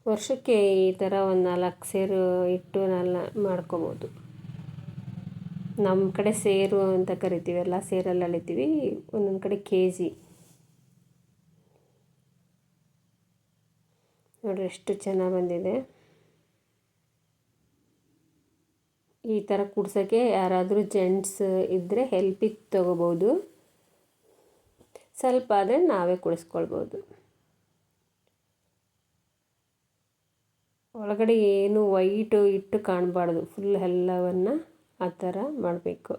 ವರ್ಷಕ್ಕೆ ಈ ಥರ ಒಂದು ನಾಲ್ಕು ಸೇರು ಇಟ್ಟು ನಾಲ್ ಮಾಡ್ಕೋಬೋದು. ನಮ್ಮ ಕಡೆ ಸೇರು ಅಂತ ಕರಿತೀವಲ್ಲ ಸೇರಲ್ಲಿ ಅಳಿತೀವಿ. ಒಂದೊಂದು ಕಡೆ ಕೆ ಜಿ ನೋಡಿರಿ, ಎಷ್ಟು ಚೆನ್ನಾಗಿ ಬಂದಿದೆ. ಈ ಥರ ಕುಡ್ಸೋಕ್ಕೆ ಯಾರಾದರೂ ಜೆಂಟ್ಸ್ ಇದ್ದರೆ ಹೆಲ್ಪಿಗೆ ತೊಗೋಬೋದು. ಸ್ವಲ್ಪ ಆದರೆ ನಾವೇ ಕುಡಿಸ್ಕೊಳ್ಬೋದು. ಒಳಗಡೆ ಏನು ವೈಟು ಇಟ್ಟು ಕಾಣಬಾರ್ದು. ಫುಲ್ ಎಲ್ಲವನ್ನು ಆ ಥರ ಮಾಡಬೇಕು.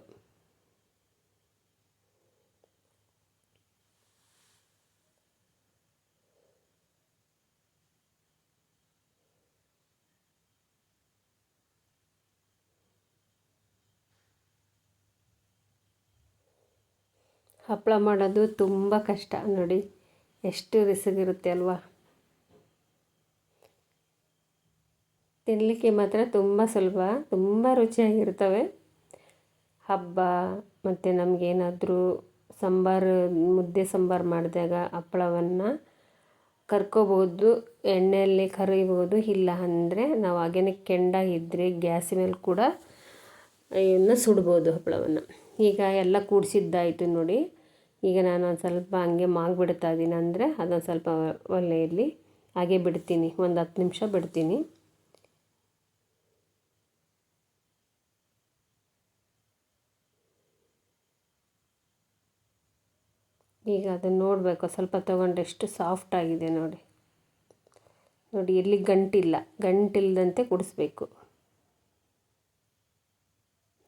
ಹಪ್ಪಳ ಮಾಡೋದು ತುಂಬ ಕಷ್ಟ. ನೋಡಿ, ಎಷ್ಟು ರಿಸಗಿರುತ್ತೆ ಅಲ್ವಾ? ತಿನ್ನಲಿಕ್ಕೆ ಮಾತ್ರ ತುಂಬ ಸುಲಭ, ತುಂಬ ರುಚಿಯಾಗಿರ್ತವೆ. ಹಬ್ಬ, ಮತ್ತು ನಮಗೇನಾದರೂ ಸಾಂಬಾರು, ಮುದ್ದೆ ಸಾಂಬಾರು ಮಾಡಿದಾಗ ಹಪ್ಪಳವನ್ನು ಕರ್ಕೋಬೋದು ಎಣ್ಣೆಯಲ್ಲಿ ಕರಿಬೋದು ಇಲ್ಲ ಅಂದರೆ ನಾವು ಹಾಗೇನೆ ಕೆಂಡಾಗಿದ್ದರೆ ಗ್ಯಾಸ್ ಮೇಲೆ ಕೂಡ ಇದನ್ನು ಸುಡ್ಬೋದು ಹಪ್ಪಳವನ್ನು. ಈಗ ಎಲ್ಲ ಕೂಡಿಸಿದ್ದಾಯಿತು ನೋಡಿ. ಈಗ ನಾನು ಒಂದು ಸ್ವಲ್ಪ ಹಂಗೆ ಮಾಗಿಬಿಡ್ತಾ ಇದ್ದೀನಿ ಅಂದರೆ ಅದೊಂದು ಸ್ವಲ್ಪ ಒಲೆಯಲ್ಲಿ ಹಾಗೆ ಬಿಡ್ತೀನಿ, ಒಂದು ಹತ್ತು ನಿಮಿಷ ಬಿಡ್ತೀನಿ. ಈಗ ಅದನ್ನು ನೋಡಬೇಕು, ಸ್ವಲ್ಪ ತೊಗೊಂಡ್ರೆ ಎಷ್ಟು ಸಾಫ್ಟ್ ಆಗಿದೆ ನೋಡಿ. ನೋಡಿ ಎಲ್ಲಿ ಗಂಟಿಲ್ಲ ಗಂಟಿಲ್ಲದಂತೆ ಕುಡಿಸ್ಬೇಕು.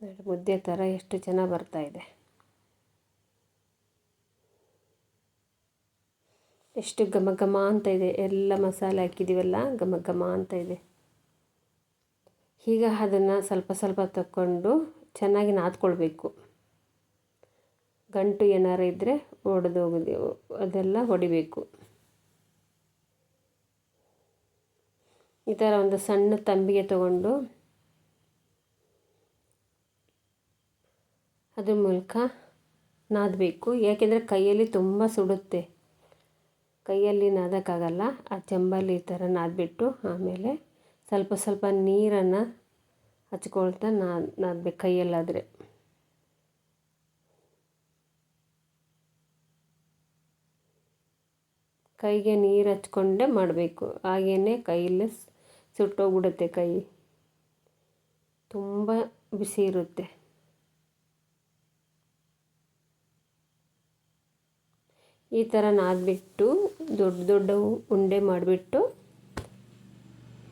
ನೋಡಿ, ಮುದ್ದೆ ಥರ ಎಷ್ಟು ಚೆನ್ನಾಗಿ ಬರ್ತಾಯಿದೆ ಎಷ್ಟು ಘಮ ಘಮ ಅಂತ ಇದೆ. ಎಲ್ಲ ಮಸಾಲೆ ಹಾಕಿದ್ದೀವಲ್ಲ, ಘಮ ಘಮ ಅಂತ ಇದೆ. ಈಗ ಅದನ್ನು ಸ್ವಲ್ಪ ಸ್ವಲ್ಪ ತಕ್ಕೊಂಡು ಚೆನ್ನಾಗಿ ನಾದ್ಕೊಳ್ಬೇಕು. ಗಂಟು ಏನಾರು ಇದ್ದರೆ ಒಡೆದೋಗಿದೆ ಅದೆಲ್ಲ ಹೊಡಿಬೇಕು. ಈ ಥರ ಒಂದು ಸಣ್ಣ ತಂಬಿಗೆ ತಗೊಂಡು ಅದ್ರ ಮೂಲಕ ನಾದಬೇಕು. ಯಾಕೆಂದರೆ ಕೈಯಲ್ಲಿ ತುಂಬ ಸುಡುತ್ತೆ. ಕೈಯಲ್ಲಿ ನಾದಕ್ಕಾಗಲ್ಲ, ಆ ಚೆಂಬಲ್ಲಿ ಈ ಥರ ನಾದ್ಬಿಟ್ಟು ಆಮೇಲೆ ಸ್ವಲ್ಪ ಸ್ವಲ್ಪ ನೀರನ್ನು ಹಚ್ಕೊಳ್ತಾ ನಾದ್ ನಾದಬೇಕು ಕೈಯಲ್ಲಾದರೆ. ಕೈಗೆ ನೀರು ಹಚ್ಕೊಂಡೇ ಮಾಡಬೇಕು. ಹಾಗೇ ಕೈಯಲ್ಲಿ ಸುಟ್ಟೋಗ್ಬಿಡುತ್ತೆ ಕೈ. ತುಂಬ ಬಿಸಿ ಇರುತ್ತೆ. ಈ ಥರ ನಾದ್ಬಿಟ್ಟು, ದೊಡ್ಡ ದೊಡ್ಡ ಉಂಡೆ ಮಾಡಿಬಿಟ್ಟು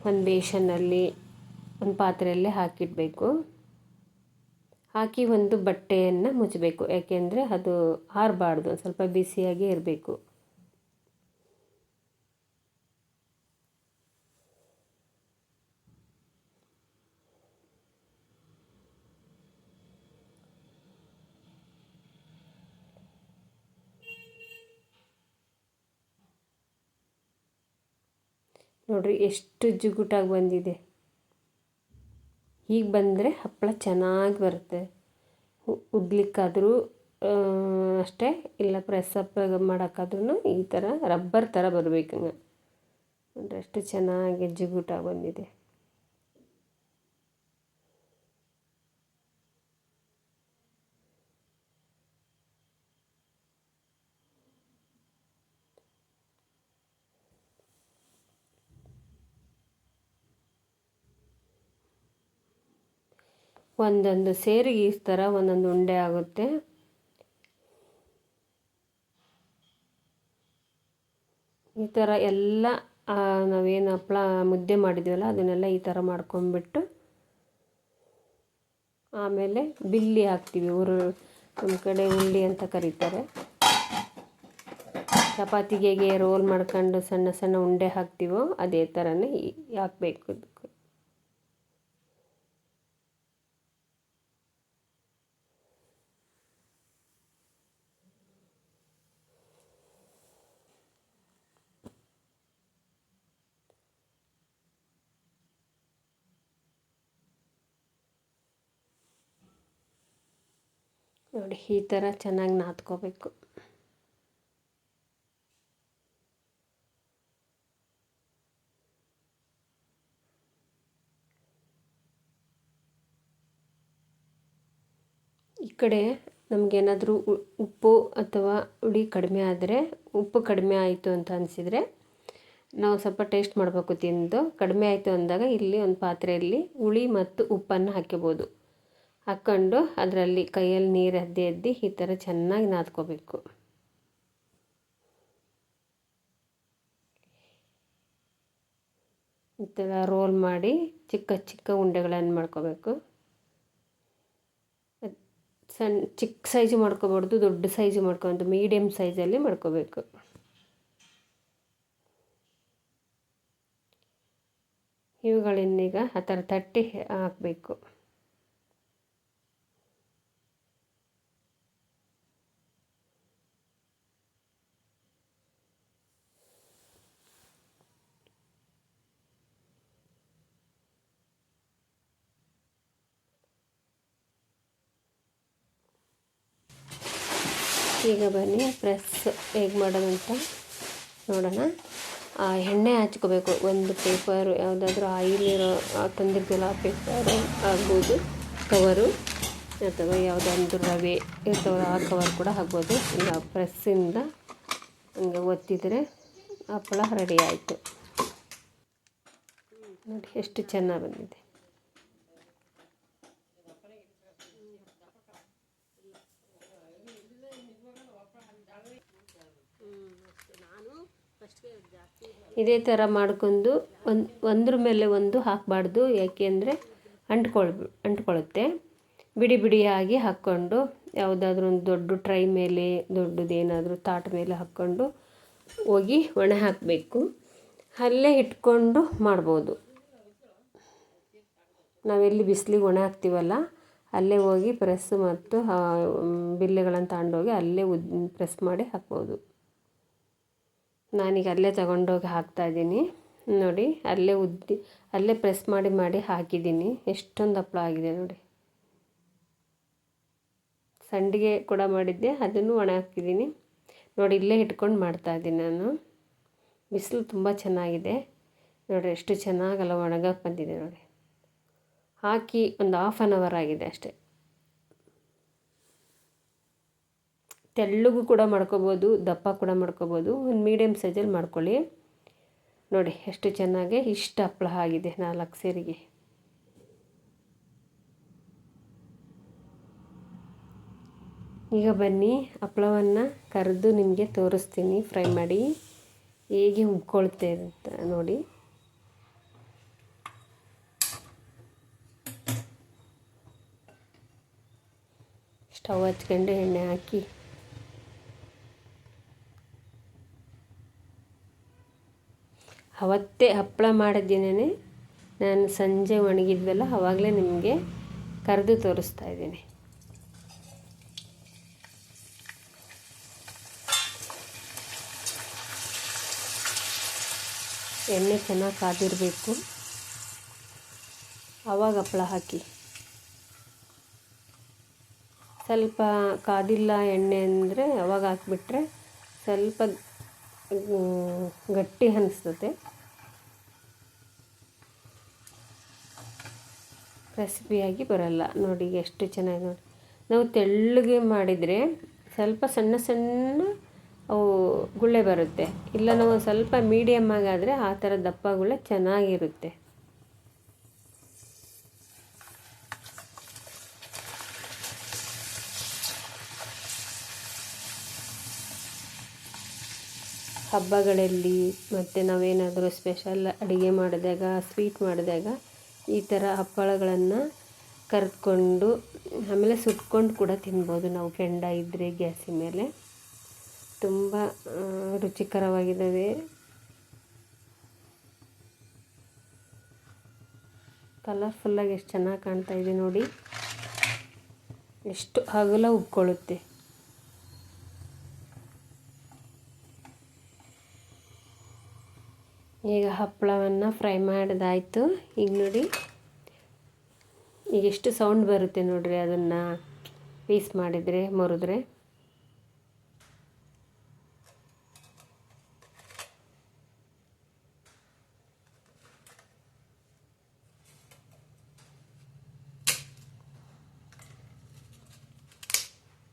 ಒಂದು ಬೇಷನಲ್ಲಿ ಒಂದು ಪಾತ್ರೆಯಲ್ಲೇ ಹಾಕಿಡಬೇಕು. ಹಾಕಿ ಒಂದು ಬಟ್ಟೆಯನ್ನು ಮುಚ್ಚಬೇಕು ಯಾಕೆಂದರೆ ಅದು ಹಾರಬಾರ್ದು ಸ್ವಲ್ಪ ಬಿಸಿಯಾಗೇ ಇರಬೇಕು. ನೋಡಿರಿ, ಎಷ್ಟು ಜಿಗುಟಾಗಿ ಬಂದಿದೆ. ಹೀಗೆ ಬಂದರೆ ಹಪ್ಪಳ ಚೆನ್ನಾಗಿ ಬರುತ್ತೆ. ಉದ್ಲಿಕ್ಕಾದರೂ ಅಷ್ಟೇ, ಇಲ್ಲ ಪ್ರೆಸ್ ಮಾಡೋಕ್ಕಾದ್ರೂ ಈ ಥರ ರಬ್ಬರ್ ಥರ ಬರಬೇಕು ಅಂದರೆ ಅಷ್ಟು ಚೆನ್ನಾಗಿ ಜಿಗುಟಾಗಿ ಬಂದಿದೆ. ಒಂದೊಂದು ಸೇರಿಗೆ ಈ ಥರ ಒಂದೊಂದು ಉಂಡೆ ಆಗುತ್ತೆ. ಈ ಥರ ಎಲ್ಲ ನಾವೇನು ಹಪ್ಪಳ ಮುದ್ದೆ ಮಾಡಿದ್ದೀವಲ್ಲ ಅದನ್ನೆಲ್ಲ ಈ ಥರ ಮಾಡ್ಕೊಂಬಿಟ್ಟು ಆಮೇಲೆ ಬಿಲ್ಲಿ ಹಾಕ್ತೀವಿ. ಊರು ನಮ್ಮ ಕಡೆ ಉಳ್ಳಿ ಅಂತ ಕರೀತಾರೆ. ಚಪಾತಿಗೆ ರೋಲ್ ಮಾಡ್ಕೊಂಡು ಸಣ್ಣ ಸಣ್ಣ ಉಂಡೆ ಹಾಕ್ತೀವೋ, ಅದೇ ಥರನೇ ಹಾಕ್ಬೇಕು ನೋಡಿ, ಈ ಥರ ಚೆನ್ನಾಗಿ ನಾದ್ಕೋಬೇಕು. ಈ ಕಡೆ ನಮಗೇನಾದರೂ ಉಪ್ಪು ಅಥವಾ ಹುಳಿ ಕಡಿಮೆ ಆದರೆ, ಉಪ್ಪು ಕಡಿಮೆ ಆಯಿತು ಅಂತ ಅನಿಸಿದರೆ, ನಾವು ಸ್ವಲ್ಪ ಟೇಸ್ಟ್ ಮಾಡಬೇಕು ತಿಂದು. ಕಡಿಮೆ ಆಯಿತು ಅಂದಾಗ ಇಲ್ಲಿ ಒಂದು ಪಾತ್ರೆಯಲ್ಲಿ ಹುಳಿ ಮತ್ತು ಉಪ್ಪನ್ನು ಹಾಕ್ಕೋಬೋದು ಹಾಕ್ಕೊಂಡು ಅದರಲ್ಲಿ ಕೈಯಲ್ಲಿ ನೀರು ಅದ್ದಿ ಅದ್ದಿ ಈ ಥರ ಚೆನ್ನಾಗಿ ನಾದ್ಕೋಬೇಕು. ಈ ಥರ ರೋಲ್ ಮಾಡಿ ಚಿಕ್ಕ ಚಿಕ್ಕ ಉಂಡೆಗಳನ್ನು ಮಾಡ್ಕೋಬೇಕು. ಸಣ್ಣ ಚಿಕ್ಕ ಸೈಜು ಮಾಡ್ಕೋಬಾರ್ದು, ದೊಡ್ಡ ಸೈಜು ಮಾಡ್ಕೊಬಾರ್ದು ಮೀಡಿಯಮ್ ಸೈಜಲ್ಲಿ ಮಾಡ್ಕೋಬೇಕು. ಇವುಗಳನ್ನೀಗ ಆ ಥರ ತಟ್ಟಿ ಹಾಕಬೇಕು. ಈಗ ಬನ್ನಿ ಪ್ರೆಸ್ ಹೇಗೆ ಮಾಡೋದಂತ ನೋಡೋಣ. ಎಣ್ಣೆ ಹಚ್ಕೋಬೇಕು. ಒಂದು ಪೇಪರ್ ಯಾವುದಾದ್ರೂ ಆಯಿಲ್ ಇರೋ, ಆ, ತಂದಿರ್ತೀವಲ್ಲ ಆ ಪೇಪರ್ ಆಗ್ಬೋದು. ಕವರು ಅಥವಾ ಯಾವುದೊಂದು ರವೆ ಇರ್ತವಲ್ಲ ಆ ಕವರ್ ಕೂಡ ಆಗ್ಬೋದು ಈಗ ಪ್ರೆಸ್ಸಿಂದ ಹಂಗೆ ಒತ್ತಿದರೆ ಹಪ್ಪಳ ರೆಡಿ ಆಯಿತು. ನೋಡಿ, ಎಷ್ಟು ಚೆನ್ನಾಗಿ ಬಂದಿದೆ. ಇದೇ ಥರ ಮಾಡ್ಕೊಂಡು ಒಂದು, ಒಂದ್ರ ಮೇಲೆ ಒಂದು ಹಾಕಬಾರ್ದು ಯಾಕೆಂದರೆ ಅಂಟ್ಕೊಳ್ ಅಂಟ್ಕೊಳ್ಳುತ್ತೆ ಬಿಡಿ ಬಿಡಿಯಾಗಿ ಹಾಕ್ಕೊಂಡು ಯಾವುದಾದ್ರೂ ಒಂದು ದೊಡ್ಡ ಟ್ರೈ ಮೇಲೆ ದೊಡ್ಡದೇನಾದರೂ ತಾಟ್ ಮೇಲೆ ಹಾಕ್ಕೊಂಡು ಹೋಗಿ ಒಣ ಹಾಕಬೇಕು. ಅಲ್ಲೇ ಇಟ್ಕೊಂಡು ಮಾಡ್ಬೋದು. ನಾವೆಲ್ಲಿ ಬಿಸಿಲಿಗೆ ಒಣ ಹಾಕ್ತೀವಲ್ಲ, ಅಲ್ಲೇ ಹೋಗಿ ಪ್ರೆಸ್ ಮತ್ತು ಬಿಲ್ಲೆಗಳನ್ನು ತಗೊಂಡೋಗಿ ಅಲ್ಲೇ ಉದ್, ಪ್ರೆಸ್ ಮಾಡಿ ಹಾಕ್ಬೋದು. ನಾನೀಗ ಅಲ್ಲೇ ತಗೊಂಡೋಗಿ ಹಾಕ್ತಾಯಿದ್ದೀನಿ ನೋಡಿ, ಅಲ್ಲೇ ಉದ್ದಿ, ಅಲ್ಲೇ ಪ್ರೆಸ್ ಮಾಡಿ ಮಾಡಿ ಹಾಕಿದ್ದೀನಿ. ಎಷ್ಟೊಂದು ಹಪ್ಪಳ ಆಗಿದೆ ನೋಡಿ. ಸಂಡಿಗೆ ಕೂಡ ಮಾಡಿದ್ದೆ, ಅದನ್ನು ಒಣ ಹಾಕಿದ್ದೀನಿ. ನೋಡಿ, ಇಲ್ಲೇ ಇಟ್ಕೊಂಡು ಮಾಡ್ತಾಯಿದ್ದೀನಿ ನಾನು. ಬಿಸಿಲು ತುಂಬ ಚೆನ್ನಾಗಿದೆ. ನೋಡಿ ಎಷ್ಟು ಚೆನ್ನಾಗಲ್ಲ ಒಣಗಕ್ಕೆ ಬಂದಿದೆ ನೋಡಿ. ಹಾಕಿ ಒಂದು ಹಾಫ್ ಆನ್ ಅವರ್ ಆಗಿದೆ ಅಷ್ಟೇ. ತೆಳ್ಳಗೂ ಕೂಡ ಮಾಡ್ಕೋಬೋದು, ದಪ್ಪ ಕೂಡ ಮಾಡ್ಕೋಬೋದು. ಒಂದು ಮೀಡಿಯಮ್ ಸೈಜಲ್ಲಿ ಮಾಡ್ಕೊಳ್ಳಿ. ನೋಡಿ, ಎಷ್ಟು ಚೆನ್ನಾಗಿ ಇಷ್ಟು ಹಪ್ಪಳ ಆಗಿದೆ ನಾಲ್ಕು ಸೇರಿಗೆ. ಈಗ ಬನ್ನಿ, ಹಪ್ಪಳವನ್ನು ಕರೆದು ನಿಮಗೆ ತೋರಿಸ್ತೀನಿ. ಫ್ರೈ ಮಾಡಿ. ಹೇಗೆ ಉಬ್ಕೊಳ್ತೆ ಅಂತ ನೋಡಿ. ಸ್ಟವ್ ಹಚ್ಕೊಂಡು ಎಣ್ಣೆ ಹಾಕಿ. ಅವತ್ತೇ ಹಪ್ಪಳ ಮಾಡಿದ್ದೀನೇ ನಾನು ಸಂಜೆ ಒಣಗಿದ್ವಲ್ಲ ಆವಾಗಲೇ ನಿಮಗೆ ಕರೆದು ತೋರಿಸ್ತಾ ಇದ್ದೀನಿ. ಎಣ್ಣೆ ಚೆನ್ನಾಗಿ ಕಾದಿರಬೇಕು. ಆವಾಗ ಹಪ್ಪಳ ಹಾಕಿ. ಸ್ವಲ್ಪ ಕಾದಿಲ್ಲ ಎಣ್ಣೆ ಅಂದರೆ ಅವಾಗ ಹಾಕಿಬಿಟ್ರೆ ಸ್ವಲ್ಪ ಗಟ್ಟಿ ಅನಿಸ್ತದೆ. ರೆಸಿಪಿಯಾಗಿ ಬರಲ್ಲ. ನೋಡಿ ಎಷ್ಟು ಚೆನ್ನಾಗಿ ನೋಡಿ. ನಾವು ತೆಳ್ಳಗೆ ಮಾಡಿದರೆ ಸ್ವಲ್ಪ ಸಣ್ಣ ಸಣ್ಣ ಅವು ಗುಳ್ಳೆ ಬರುತ್ತೆ. ಇಲ್ಲ, ನಾವು ಸ್ವಲ್ಪ ಮೀಡಿಯಮ್ ಆಗಾದರೆ ಆ ಥರ ದಪ್ಪ ಗುಳ್ಳೆ ಚೆನ್ನಾಗಿರುತ್ತೆ. ಹಬ್ಬಗಳಲ್ಲಿ ಮತ್ತು ನಾವೇನಾದರೂ ಸ್ಪೆಷಲ್ ಅಡುಗೆ ಮಾಡಿದಾಗ ಸ್ವೀಟ್ ಮಾಡಿದಾಗ ಈ ಥರ ಹಪ್ಪಳಗಳನ್ನು ಕರೆದುಕೊಂಡು, ಆಮೇಲೆ ಸುಟ್ಕೊಂಡು ಕೂಡ ತಿನ್ಬೋದು ನಾವು ಕೆಂಡ ಇದ್ದರೆ ಗ್ಯಾಸಿನ ಮೇಲೆ. ತುಂಬ ರುಚಿಕರವಾಗಿದ್ದಾವೆ ಕಲರ್ಫುಲ್ಲಾಗಿ ಎಷ್ಟು ಚೆನ್ನಾಗಿ ಕಾಣ್ತಾ ಇದೆ ನೋಡಿ. ಎಷ್ಟು ಹಗಲ ಉಬ್ಕೊಳ್ಳುತ್ತೆ. ಈಗ ಹಪ್ಪಳವನ್ನು ಫ್ರೈ ಮಾಡಿದಾಯಿತು. ಈಗ ನೋಡಿ, ಈಗ ಎಷ್ಟು ಸೌಂಡ್ ಬರುತ್ತೆ ನೋಡಿರಿ ಅದನ್ನು ಪೀಸ್ ಮಾಡಿದರೆ, ಮುರಿದ್ರೆ.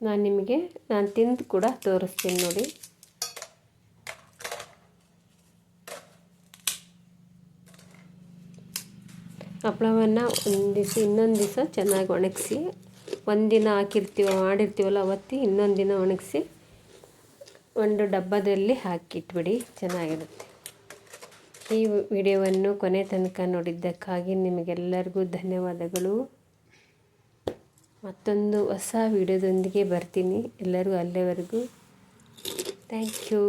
ನಾನು ನಿಮಗೆ ನಾನು ತಿಂದು ಕೂಡ ತೋರಿಸ್ತೀನಿ ನೋಡಿ. ಹಪ್ಪಳವನ್ನು ಒಂದು ದಿವಸ, ಇನ್ನೊಂದು ದಿವಸ ಚೆನ್ನಾಗಿ ಒಣಗಿಸಿ ಒಂದಿನ ಹಾಕಿರ್ತೀವ, ಮಾಡಿರ್ತೀವಲ್ಲ ಅವತ್ತಿ, ಇನ್ನೊಂದು ದಿನ ಒಣಗಿಸಿ, ಒಂದು ಡಬ್ಬದಲ್ಲಿ ಹಾಕಿಟ್ಬಿಡಿ, ಚೆನ್ನಾಗಿರುತ್ತೆ. ಈ ವಿಡಿಯೋವನ್ನು ಕೊನೆ ತನಕ ನೋಡಿದ್ದಕ್ಕಾಗಿ ನಿಮಗೆಲ್ಲರಿಗೂ ಧನ್ಯವಾದಗಳು. ಮತ್ತೊಂದು ಹೊಸ ವಿಡಿಯೋದೊಂದಿಗೆ ಬರ್ತೀನಿ ಎಲ್ಲರಿಗೂ ಅಲ್ಲಿವರೆಗೂ. Thank you